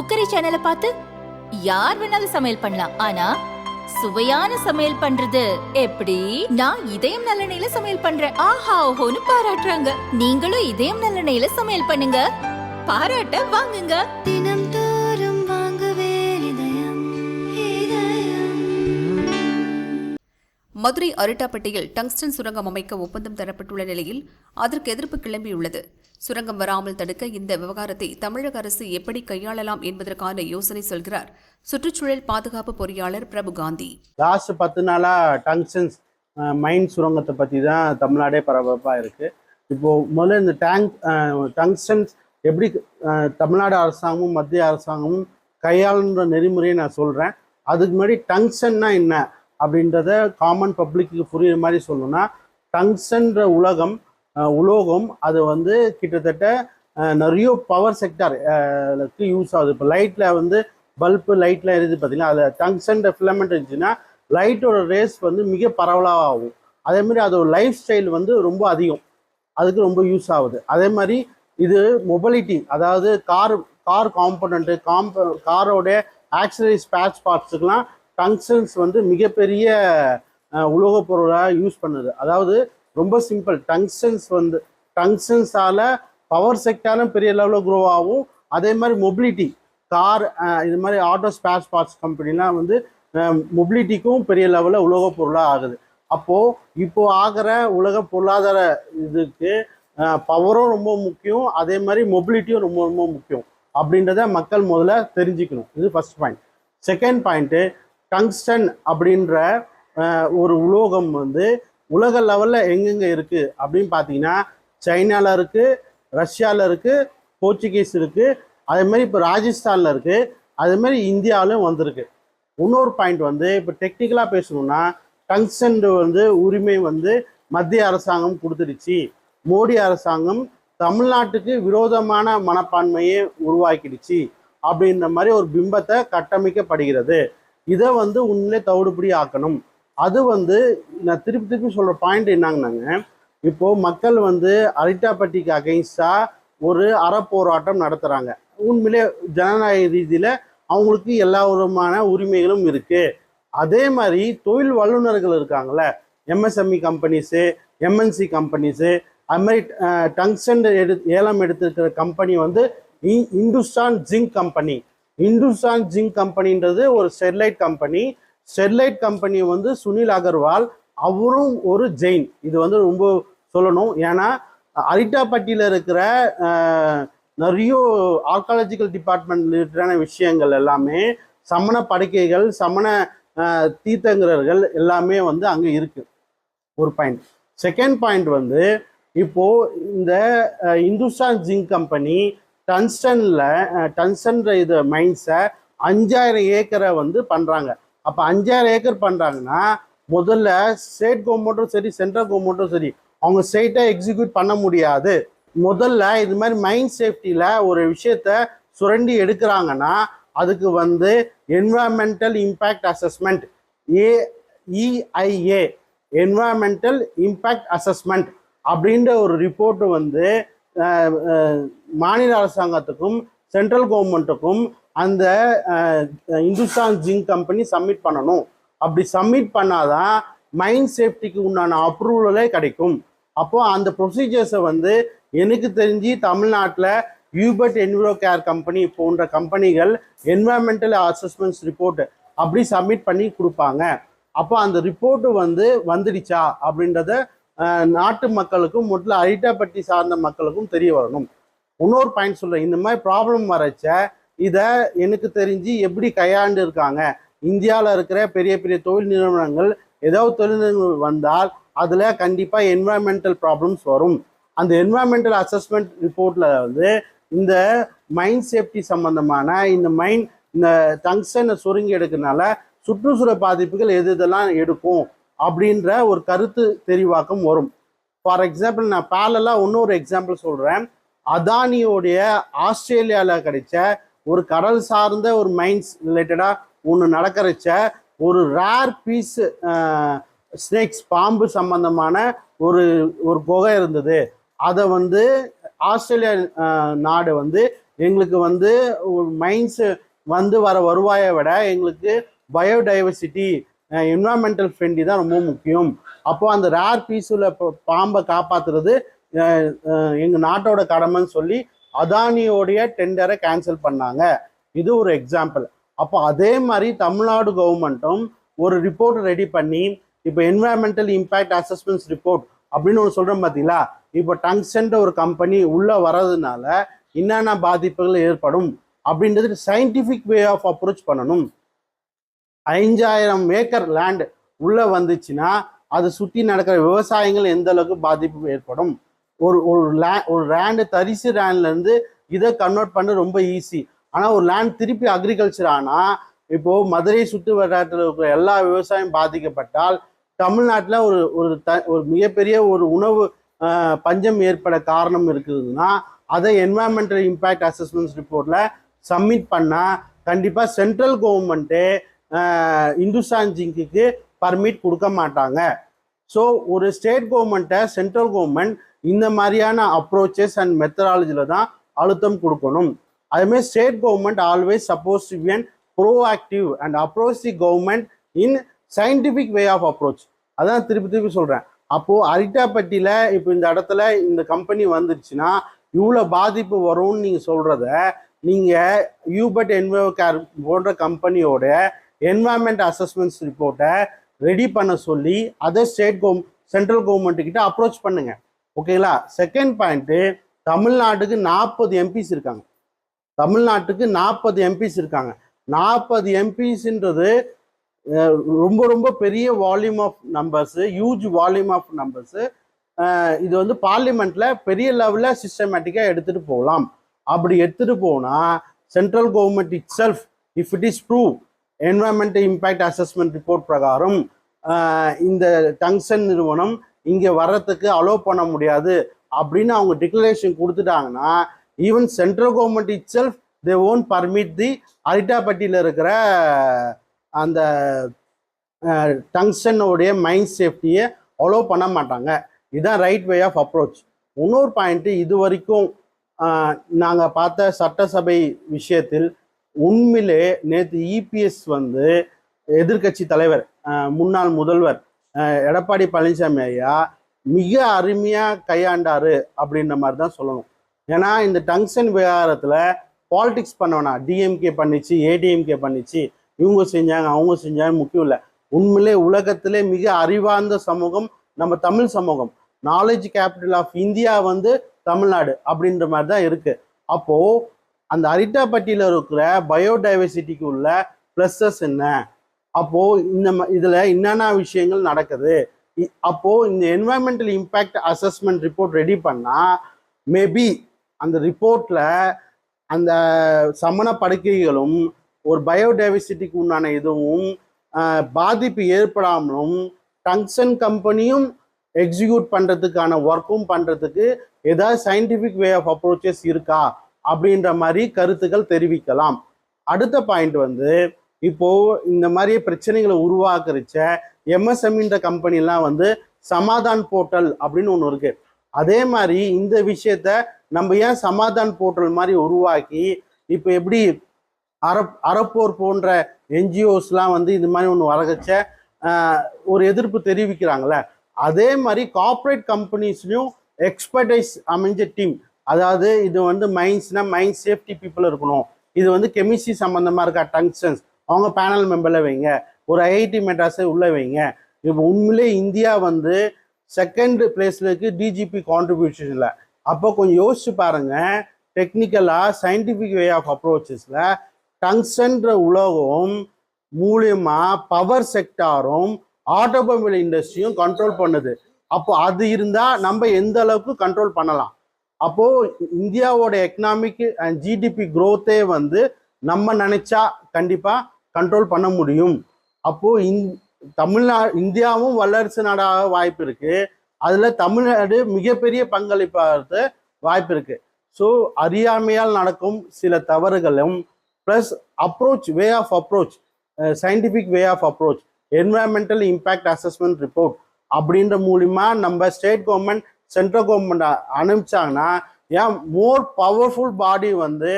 Cookery சேனலை பார்த்து யார் வேணாலும் சமையல் பண்ணலாம். ஆனா சுவையான சமையல் பண்றது எப்படி? நான் இதயம் நல்லெண்ணெயில சமையல் பண்றேன். ஆஹா ஓஹோன்னு பாராட்டுறாங்க. நீங்களும் இதயம் நல்லெண்ணெயில சமையல் பண்ணுங்க. பாராட்ட வாங்குங்க. தினம் தோறும் வாங்குவே இதயம் இதயம். மதுரை அரிட்டாப்பட்டியில் டங்ஸ்டன் சுரங்கம் அமைக்க ஒப்பந்தம் தரப்பட்டுள்ள நிலையில் அதற்கு எதிர்ப்பு கிளம்பியுள்ளது. சுரங்கம் வராமல் தடுக்க இந்த விவகாரத்தை தமிழக அரசு எப்படி கையாளலாம் என்பதற்கான யோசனை சொல்கிறார். சுற்றுச்சூழல் பாதுகாப்பு பொறியாளர் பிரபு காந்தி. லாஸ்ட் பத்து நாளாக டங்ஷன்ஸ் மைன் சுரங்கத்தை பற்றி தான் தமிழ்நாடே பரபரப்பாக இருக்குது இப்போது முதல்ல இந்த டேங்க் டங்ஷன்ஸ் எப்படி தமிழ்நாடு அரசாங்கமும் மத்திய அரசாங்கமும் கையாளுன்ற நெறிமுறையை நான் சொல்கிறேன் அதுக்கு முன்னாடி டங்ஷன்னா என்ன அப்படின்றத காமன் பப்ளிக்கு புரியுற மாதிரி சொல்லணும்னா டங்ஷன்ற உலகம் உலோகம் அது வந்து கிட்டத்தட்ட நிறைய பவர் செக்டார் யூஸ் ஆகுது. இப்போ லைட்டில் வந்து பல்பு லைட்லாம் எரியுது பார்த்தீங்கன்னா அதில் டங்ஷன் ஃபிலமெண்ட் இருந்துச்சுன்னா லைட்டோட ரேஸ் வந்து மிக பரவலாக ஆகும் அதேமாதிரி அதோட லைஃப் ஸ்டைல் வந்து ரொம்ப அதிகம். அதுக்கு ரொம்ப யூஸ் ஆகுது. அதே மாதிரி இது மொபிலிட்டி அதாவது கார் கார் காம்பனண்ட்டு காம்ப காரோடைய ஆக்சரி ஸ்பேட்ச் பார்ட்ஸுக்கெலாம் டங்ஷன்ஸ் வந்து மிகப்பெரிய உலோகப் பொருளாக யூஸ் பண்ணுது. அதாவது ரொம்ப சிம்பிள் டங்ஸ்டன்ஸ் வந்து டங்ஷன்ஸால் பவர் செக்டாரும் பெரிய லெவலில் க்ரோ ஆகும். அதே மாதிரி மொபிலிட்டி கார் இது மாதிரி ஆட்டோ ஸ்பேர்ஸ் பார்ட்ஸ் கம்பெனிலாம் வந்து மொபிலிட்டிக்கும் பெரிய லெவலில் உலோகப் பொருளாக ஆகுது. அப்போது இப்போ ஆகிற உலக பொருளாதார இதுக்கு பவரும் ரொம்ப முக்கியம். அதே மாதிரி மொபிலிட்டியும் ரொம்ப ரொம்ப முக்கியம். அப்படின்றத மக்கள் முதல்ல தெரிஞ்சுக்கணும். இது first point second point tungsten அப்படின்ற ஒரு உலோகம் வந்து உலக லெவலில் எங்கெங்கே இருக்குது அப்படின்னு பார்த்தீங்கன்னா சைனாவில் இருக்குது ரஷ்யாவில் இருக்குது போர்ச்சுகீஸ் இருக்குது அதே மாதிரி இப்போ ராஜஸ்தானில் இருக்குது அதே மாதிரி இந்தியாவிலும் வந்திருக்கு. இன்னொரு பாயிண்ட் வந்து இப்போ டெக்னிக்கலாக பேசணும்னா டங்ஸ்டன் வந்து உரிமை வந்து மத்திய அரசாங்கம் கொடுத்துடுச்சு. மோடி அரசாங்கம் தமிழ்நாட்டுக்கு விரோதமான மனப்பான்மையை உருவாக்கிடுச்சு அப்படின்ற மாதிரி ஒரு பிம்பத்தை கட்டமைக்கப்படுகிறது. இதை வந்து உண்மையிலே தவிடுபடி ஆக்கணும். அது வந்து நான் திருப்பி திருப்பி சொல்கிற பாயிண்ட் என்னங்கன்னாங்க இப்போ மக்கள் வந்து அரிட்டாப்பட்டிக்கு அகைன்ஸ்டாக ஒரு அறப்போராட்டம் நடத்துகிறாங்க உண்மையிலே ஜனநாயக ரீதியில் அவங்களுக்கு எல்லா விதமான உரிமைகளும் இருக்குது அதே மாதிரி தொழில் வல்லுநர்கள் இருக்காங்கள்ல எம்எஸ்எம்இ கம்பெனிஸு எம்என்சி கம்பெனிஸு அது மாதிரி டங்ஸ்டன் எடு ஏலம் எடுத்திருக்கிற கம்பெனி வந்து Hindustan Zinc company Hindustan Zinc கம்பெனின்றது ஒரு ஸ்டெர்லைட் கம்பெனி ஸ்டெர்லைட் கம்பெனி வந்து சுனில் அகர்வால் அவரும் ஒரு ஜெயின். இது வந்து ரொம்ப சொல்லணும். ஏன்னா அரிட்டாப்பட்டியில் இருக்கிற நிறைய ஆர்காலஜிக்கல் டிபார்ட்மெண்ட் ரிலேட்டடான விஷயங்கள் எல்லாமே சமண படுக்கைகள் சமண தீர்த்தங்கிறர்கள் எல்லாமே வந்து அங்கே இருக்கு. ஒரு பாயிண்ட் செகண்ட் பாயிண்ட் வந்து இப்போ இந்த இந்துஸ்தான் ஜிங்க் கம்பெனி டன்ஸ்டன்ல டன்ஸ்டன்ற இது மைன்ஸை அஞ்சாயிரம் ஏக்கரை வந்து பண்றாங்க. அப்போ அஞ்சாயிரம் ஏக்கர் பண்ணுறாங்கன்னா முதல்ல ஸ்டேட் கவர்மெண்ட்டும் சரி சென்ட்ரல் கவர்மெண்ட்டும் சரி அவங்க ஸ்ட்ரெயிட்டாக எக்ஸிக்யூட் பண்ண முடியாது. முதல்ல இது மாதிரி மைண்ட் சேஃப்டியில் ஒரு விஷயத்த சுரண்டி எடுக்கிறாங்கன்னா அதுக்கு வந்து environmental impact assessment EIA environmental impact assessment அப்படின்ற ஒரு ரிப்போர்ட்டு வந்து மாநில அரசாங்கத்துக்கும் சென்ட்ரல் கவர்மெண்ட்டுக்கும் அந்த இந்துஸ்தான் ஜிங்க் கம்பெனி சப்மிட் பண்ணணும். அப்படி சப்மிட் பண்ணாதான் மைண்ட் சேஃப்டிக்கு உண்டான அப்ரூவலே கிடைக்கும். அப்போ அந்த ப்ரொசீஜர்ஸை வந்து எனக்கு தெரிஞ்சு தமிழ்நாட்டில் யூபர்ட் என்விரோ கேர் கம்பெனி போன்ற கம்பெனிகள் என்வாயன்மெண்டல் அசஸ்மெண்ட்ஸ் ரிப்போர்ட் அப்படி சப்மிட் பண்ணி கொடுப்பாங்க. அப்போ அந்த ரிப்போர்ட்டு வந்து வந்துடுச்சா அப்படின்றத நாட்டு மக்களுக்கும் முதல்ல அரிட்டாப்பட்டி சார்ந்த மக்களுக்கும் தெரிய வரணும். இன்னொரு பாயிண்ட் சொல்கிறேன் இந்த மாதிரி ப்ராப்ளம் வரச்ச இதை எனக்கு தெரிஞ்சு எப்படி கையாண்டு இருக்காங்க? இந்தியாவில் இருக்கிற பெரிய பெரிய தொழில் நிறுவனங்கள் ஏதாவது தொழில் நிறுவனங்கள் வந்தால் அதில் கண்டிப்பாக என்வாயன்மெண்டல் ப்ராப்ளம்ஸ் வரும். அந்த என்வாயன்மெண்டல் அசஸ்மெண்ட் ரிப்போர்ட்டில் வந்து இந்த மைண்ட் சேஃப்டி சம்மந்தமான இந்த மைண்ட் இந்த டங்ஸ்டனை சுருங்கி எடுக்கிறதுனால சுற்றுச்சூழல் பாதிப்புகள் எது இதெல்லாம் எடுக்கும் அப்படின்ற ஒரு கருத்து தெரிவாக்கம் வரும். ஃபார் எக்ஸாம்பிள் நான் பேரலாக இன்னொரு எக்ஸாம்பிள் சொல்கிறேன் அதானியோடைய ஆஸ்திரேலியாவில் கிடைச்ச ஒரு கடல் சார்ந்த ஒரு மைன்ஸ் ரிலேட்டடாக ஒன்று நடக்கிறச்ச ஒரு ரேர் பீஸ் ஸ்னேக்ஸ் பாம்பு சம்பந்தமான ஒரு ஒரு குகை இருந்தது. அதை வந்து ஆஸ்திரேலியா நாடு வந்து எங்களுக்கு வந்து மைன்ஸ் வந்து வர வருவாயை விட எங்களுக்கு பயோடைவர்சிட்டி என்வரான்மெண்டல் ஃப்ரெண்ட்லி தான் ரொம்ப முக்கியம். அப்போ அந்த ரேர் பீஸில் பாம்பை காப்பாத்துறது எங்கள் நாட்டோட கடமைன்னு சொல்லி அதானியோடைய டெண்டரை கேன்சல் பண்ணாங்க. இது ஒரு எக்ஸாம்பிள் அப்போ அதே மாதிரி தமிழ்நாடு கவர்மெண்ட்டும் ஒரு ரிப்போர்ட் ரெடி பண்ணி இப்போ என்வாயன்மெண்டல் இம்பேக்ட் அசஸ்மெண்ட்ஸ் ரிப்போர்ட் அப்படின்னு ஒன்று சொல்கிறோம் பார்த்தீங்களா இப்போ டங்ஸ்டன்ட் ஒரு கம்பெனி உள்ளே வர்றதுனால என்னென்ன பாதிப்புகள் ஏற்படும் அப்படின்றது சயின்டிஃபிக் வே ஆஃப் அப்ரோச் பண்ணணும். ஐந்தாயிரம் ஏக்கர் லேண்ட் உள்ளே வந்துச்சுன்னா அதை சுற்றி நடக்கிற விவசாயங்கள் எந்த அளவுக்கு பாதிப்பு ஏற்படும்? ஒரு ஒரு லே ஒரு லேண்டு தரிசு லேண்ட்லேருந்து இதை கன்வெர்ட் பண்ண ரொம்ப ஈஸி ஆனால் ஒரு லேண்ட் திருப்பி அக்ரிகல்ச்சர் ஆனால் இப்போது மதுரை சுற்று வட்டாரத்தில் இருக்கிற எல்லா விவசாயம் பாதிக்கப்பட்டால் தமிழ்நாட்டில் ஒரு ஒரு த ஒரு மிகப்பெரிய ஒரு உணவு பஞ்சம் ஏற்பட காரணம் இருக்குதுன்னா அதை என்வாயன்மெண்டல் இம்பேக்ட் அசஸ்மெண்ட்ஸ் ரிப்போர்ட்டில் சப்மிட் பண்ணால் கண்டிப்பாக சென்ட்ரல் கவர்மெண்ட்டு இந்துஸ்தான் ஜிங்குக்கு பர்மிட் கொடுக்க மாட்டாங்க. ஸோ ஒரு ஸ்டேட் கவர்மெண்ட்டை சென்ட்ரல் கவர்மெண்ட் இந்த மாதிரியான அப்ரோச்சஸ் அண்ட் மெத்தடாலஜியில் தான் அழுத்தம் கொடுக்கணும். அதுமாதிரி state government always supposed to be and proactive and approach the government in scientific way of approach அதான் திருப்பி திருப்பி சொல்கிறேன் அப்போது அரிட்டாப்பட்டியில் இப்போ இந்த இடத்துல இந்த கம்பெனி வந்துருச்சுன்னா இவ்வளோ பாதிப்பு வரும்னு நீங்கள் சொல்கிறத நீங்கள் யூபட் என்வோ கேர் போன்ற கம்பெனியோட என்வாயன்மெண்ட் அசஸ்மெண்ட்ஸ் ரிப்போர்ட்டை ரெடி பண்ண சொல்லி அதை ஸ்டேட் கவர் சென்ட்ரல் கவர்மெண்ட்டுக்கிட்ட அப்ரோச் பண்ணுங்கள் ஓகேங்களா? செகண்ட் பாயிண்ட்டு தமிழ்நாட்டுக்கு நாற்பது எம்பிஸ் இருக்காங்க. தமிழ்நாட்டுக்கு நாற்பது எம்பிஸ் இருக்காங்க. நாற்பது எம்பிஸ்ன்றது ரொம்ப ரொம்ப பெரிய volume of numbers huge volume of numbers இது வந்து பார்லிமெண்ட்டில் பெரிய லெவலில் சிஸ்டமேட்டிக்காக எடுத்துகிட்டு போகலாம். அப்படி எடுத்துகிட்டு போனால் central government itself if it is prove environment impact assessment report பிரகாரம் இந்த டங்ஷன் நிறுவனம் இங்கே வர்றதுக்கு அலோவ் பண்ண முடியாது அப்படின்னு அவங்க declaration கொடுத்துட்டாங்கன்னா even central government itself they own permit the அரிட்டாப்பட்டியில் இருக்கிற அந்த டங்ஷனுடைய மைண்ட் சேஃப்டியை அலோவ் பண்ண மாட்டாங்க. இதுதான் ரைட் வே ஆஃப் அப்ரோச் இன்னொரு பாயிண்ட்டு இது வரைக்கும் நாங்கள் பார்த்த சட்டசபை விஷயத்தில் உண்மையிலே நேற்று இபிஎஸ் வந்து எதிர்க்கட்சி தலைவர் முன்னாள் முதல்வர் எடப்பாடி பழனிசாமி ஐயா மிக அருமையாக கையாண்டாரு அப்படின்ற மாதிரி தான் சொல்லணும். ஏன்னா இந்த டங்ஷன் விவகாரத்தில் பாலிடிக்ஸ் பண்ண டிஎம்கே பண்ணிச்சு ஏடிஎம்கே பண்ணிச்சு இவங்க செஞ்சாங்க அவங்க செஞ்சாங்க முக்கியம் இல்லை. உண்மையிலே உலகத்திலே மிக அறிவார்ந்த சமூகம் நம்ம தமிழ் சமூகம். நாலேஜ் கேபிட்டல் ஆஃப் இந்தியா வந்து தமிழ்நாடு அப்படின்ற மாதிரி தான் இருக்குது அப்போது அந்த அரிட்டாப்பட்டியில் இருக்கிற பயோடைவர்சிட்டிக்கு உள்ள ப்ளஸ்ஸஸ் என்ன? அப்போ இந்த ம- இதுல என்னென்ன விஷயங்கள் நடக்குது? இ- அப்போ இந்த environmental impact assessment report ready பண்ணா மேபி அந்த ரிப்போர்ட்ல அந்த சமண படுக்கைகளும் ஒரு பயோடைவர்சிட்டிக்கு உண்டான இதுவும் பாதிப்பு ஏற்படாமலும் டங்ஷன் கம்பெனியும் எக்ஸிக்யூட் பண்றதுக்கான ஒர்க்கும் பண்றதுக்கு ஏதாவது சயின்டிஃபிக் வே ஆஃப் அப்ரோச்சஸ் இருக்கா? அப்படின்ற மாதிரி கருத்துக்கள் தெரிவிக்கலாம். அடுத்த பாயிண்ட் வந்து இப்போ இந்த மாதிரி பிரச்சனைகளை உருவாக்குறச்ச எம்எஸ்எம்இன்ற கம்பெனிலாம் வந்து சமாதான் போர்ட்டல் அப்படின்னு ஒன்று இருக்கு. அதே மாதிரி இந்த விஷயத்த நம்ம ஏன் சமாதான் போர்ட்டல் மாதிரி உருவாக்கி இப்போ எப்படி அறப் அறப்போர் போன்ற என்ஜிஓஸ்லாம் வந்து இது மாதிரி ஒன்று வரகச்ச ஒரு எதிர்ப்பு தெரிவிக்கிறாங்களே அதே மாதிரி கார்ப்பரேட் கம்பெனிஸ்லையும் எக்ஸ்பர்டைஸ் அமைஞ்ச டீம் அதாவது இது வந்து மைன்ஸ்னா மைண்ட் சேஃப்டி பீப்புள் இருக்கணும். இது வந்து கெமிஸ்ட்ரி சம்மந்தமாக இருக்க டங்ஸ்டன்ஸ் அவங்க பேனல் மெம்பரில் வைங்க. ஒரு ஐஐடி மெட்ராஸை உள்ளே வைங்க. இப்போ உண்மையிலே இந்தியா வந்து செகண்ட் பிளேஸில் இருக்கு டிஜிபி கான்ட்ரிபியூஷனில் அப்போ கொஞ்சம் யோசிச்சு பாருங்கள் டெக்னிக்கலாக சயின்டிஃபிக் வே ஆஃப் அப்ரோச்சஸில் டங்ஸ்டன்ற உலகம் மூலியமாக பவர் செக்டாரும் ஆட்டோமொபைல் இண்டஸ்ட்ரியும் கண்ட்ரோல் பண்ணுது. அப்போ அது இருந்தால் நம்ம எந்த அளவுக்கு கண்ட்ரோல் பண்ணலாம்? அப்போது இந்தியாவோட எக்கனாமிக் அண்ட் ஜிடிபி க்ரோத்தே வந்து நம்ம நினச்சா கண்டிப்பாக கண்ட்ரோல் பண்ண முடியும். அப்போது இந் தமிழ்நாடு இந்தியாவும் வல்லரசு நாடாக வாய்ப்பு இருக்குது அதில் தமிழ்நாடு மிகப்பெரிய பங்களிப்பாக வாய்ப்பு இருக்குது ஸோ அறியாமையால் நடக்கும் சில தவறுகளும் plus approach way of approach scientific way of approach environmental impact assessment report அப்படின்ற மூலிமா நம்ம ஸ்டேட் கவர்மெண்ட் சென்ட்ரல் கவர்மெண்ட் அனுப்பிச்சாங்கன்னா ஏன் மோர் பவர்ஃபுல் பாடி வந்து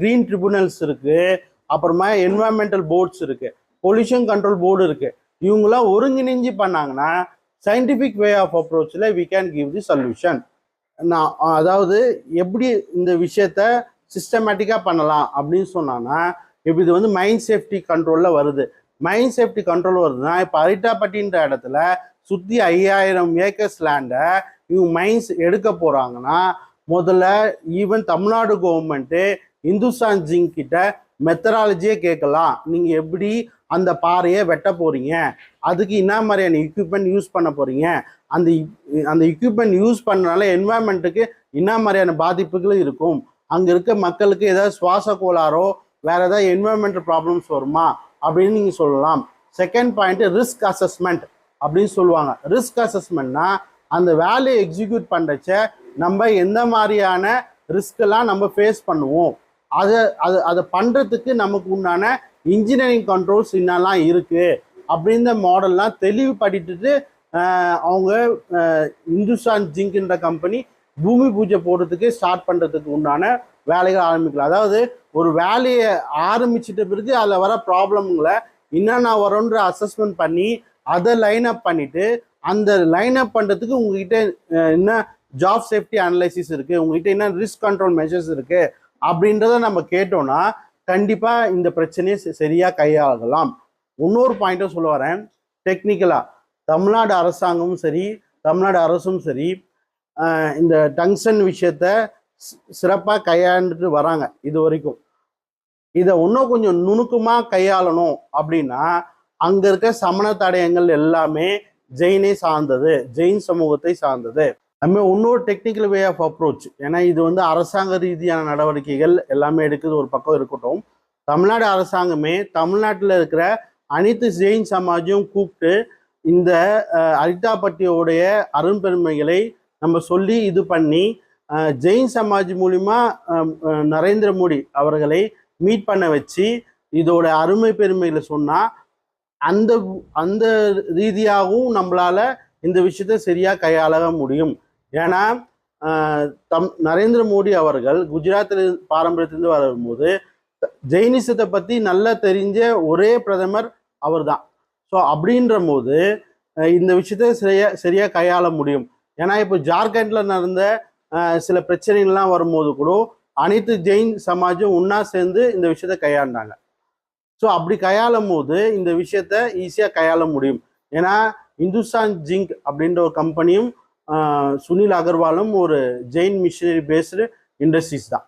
க்ரீன் ட்ரிபுனல்ஸ் இருக்கு. அப்புறமா என்வாயன்மெண்டல் போர்ட்ஸ் இருக்கு பொல்யூஷன் கண்ட்ரோல் போர்டு இருக்கு. இவங்களாம் ஒருங்கிணைஞ்சு பண்ணாங்கன்னா scientific way of அப்ரோச்சில் we can give the solution நான் அதாவது எப்படி இந்த விஷயத்த சிஸ்டமேட்டிக்காக பண்ணலாம் அப்படின்னு சொன்னாங்கன்னா இப்போ இது வந்து மைண்ட் சேஃப்டி கண்ட்ரோலில் வருது. மைண்ட் சேஃப்டி கண்ட்ரோல் வருதுன்னா இப்போ அரிட்டாப்பட்டின்ற இடத்துல சுற்றி ஐயாயிரம் ஏக்கர்ஸ் லேண்டை இவங்க மைன்ஸ் எடுக்க போகிறாங்கன்னா முதல்ல even Tamil Nadu government Hindustan Zinc கிட்ட மெத்தடாலஜியே கேட்கலாம். நீங்கள் எப்படி அந்த பாறையை வெட்ட போகிறீங்க அதுக்கு என்ன மாதிரியான எக்யூப்மெண்ட் யூஸ் பண்ண போகிறீங்க அந்த e, அந்த எக்யூப்மெண்ட் யூஸ் பண்ணனால என்வாயன்மெண்ட்டுக்கு என்ன மாதிரியான பாதிப்புகளும் இருக்கும்? அங்கே இருக்க மக்களுக்கு ஏதாவது சுவாச கோளாறோ வேற ஏதாவது என்வாயன்மெண்டல் ப்ராப்ளம்ஸ் வருமா? அப்படின்னு நீங்கள் சொல்லலாம். செகண்ட் பாயிண்ட்டு ரிஸ்க் அசஸ்மெண்ட் அப்படின்னு சொல்லுவாங்க. ரிஸ்க் அசஸ்மெண்ட்னா அந்த வேலையை எக்ஸிக்யூட் பண்ணுறச்ச நம்ம எந்த மாதிரியான ரிஸ்க்கெல்லாம் நம்ம ஃபேஸ் பண்ணுவோம்? அதை அது அதை பண்ணுறதுக்கு நமக்கு உண்டான இன்ஜினியரிங் கண்ட்ரோல்ஸ் என்னெல்லாம் இருக்குது அப்படின்ற மாடல்லாம் தெளிவுபடுத்திட்டு அவங்க இந்துஸ்தான் ஜிங்க்ன்ற கம்பெனி பூமி பூஜை போடுறதுக்கு ஸ்டார்ட் பண்ணுறதுக்கு உண்டான வேலைகள் ஆரம்பிக்கலாம் அதாவது ஒரு வேலையை ஆரம்பிச்சிட்ட பிறகு அதில் வர ப்ராப்ளம்களை என்னென்ன வரும்ன்ற அசஸ்மெண்ட் பண்ணி அதை லைன் அப் அந்த லைன் அப் பண்ணுறதுக்கு உங்ககிட்ட என்ன ஜாப் சேஃப்டி அனலைசிஸ் இருக்குது உங்ககிட்ட என்ன ரிஸ்க் கண்ட்ரோல் மெஷர்ஸ் இருக்குது அப்படின்றத நம்ம கேட்டோம்னா கண்டிப்பாக இந்த பிரச்சனையை சரியாக கையாளலாம். இன்னொரு பாயிண்ட்டும் சொல்ல வரேன். டெக்னிக்கலாக தமிழ்நாடு அரசாங்கமும் சரி தமிழ்நாடு அரசும் சரி இந்த டங்ஷன் விஷயத்த சிறப்பாக கையாண்டுட்டு வராங்க இது வரைக்கும். இதை இன்னும் கொஞ்சம் நுணுக்கமாக கையாளணும் அப்படின்னா அங்கே இருக்க சமண தடயங்கள் எல்லாமே ஜெயினை சார்ந்தது ஜெயின் சமூகத்தை சார்ந்தது. நம்ம இன்னொரு டெக்னிக்கல் வே ஆஃப் அப்ரோச் ஏன்னா இது வந்து அரசாங்க ரீதியான நடவடிக்கைகள் எல்லாமே எடுக்குது ஒரு பக்கம் இருக்கட்டும். தமிழ்நாடு அரசாங்கமே தமிழ்நாட்டில் இருக்கிற அனைத்து ஜெயின் சமாஜும் கூப்பிட்டு இந்த அஹ், அரிட்டாப்பட்டியோடைய அரும்பெருமைகளை நம்ம சொல்லி இது பண்ணி ஜெயின் சமாஜ் மூலிமா நரேந்திர மோடி அவர்களை மீட் பண்ண வச்சு இதோட அருமை பெருமைகளை சொன்னால் அந்த அந்த ரீதியாகவும் நம்மளால் இந்த விஷயத்தை சரியாக கையாள முடியும். ஏன்னா தம் நரேந்திர மோடி அவர்கள் குஜராத்தில் பாரம்பரியத்திலிருந்து வரும்போது ஜெயினிசத்தை பற்றி நல்லா தெரிஞ்ச ஒரே பிரதமர் அவர்தான். ஸோ அப்படின்ற போது இந்த விஷயத்தை சரியா சரியாக கையாள முடியும். ஏன்னா இப்போ ஜார்க்கண்டில் நடந்த சில பிரச்சனைகள்லாம் வரும்போது கூட அனைத்து ஜெயின் சமாஜும் ஒன்றா சேர்ந்து இந்த விஷயத்தை கையாண்டாங்க. ஸோ அப்படி கையாளும் போது இந்த விஷயத்த ஈஸியாக கையாள முடியும். ஏன்னா இந்துஸ்தான் ஜிங்க் அப்படின்ற ஒரு கம்பெனியும் சுனில் அகர்வாலும் ஒரு ஜெயின் மிஷினரி பேஸ்டு இண்டஸ்ட்ரீஸ் தான்.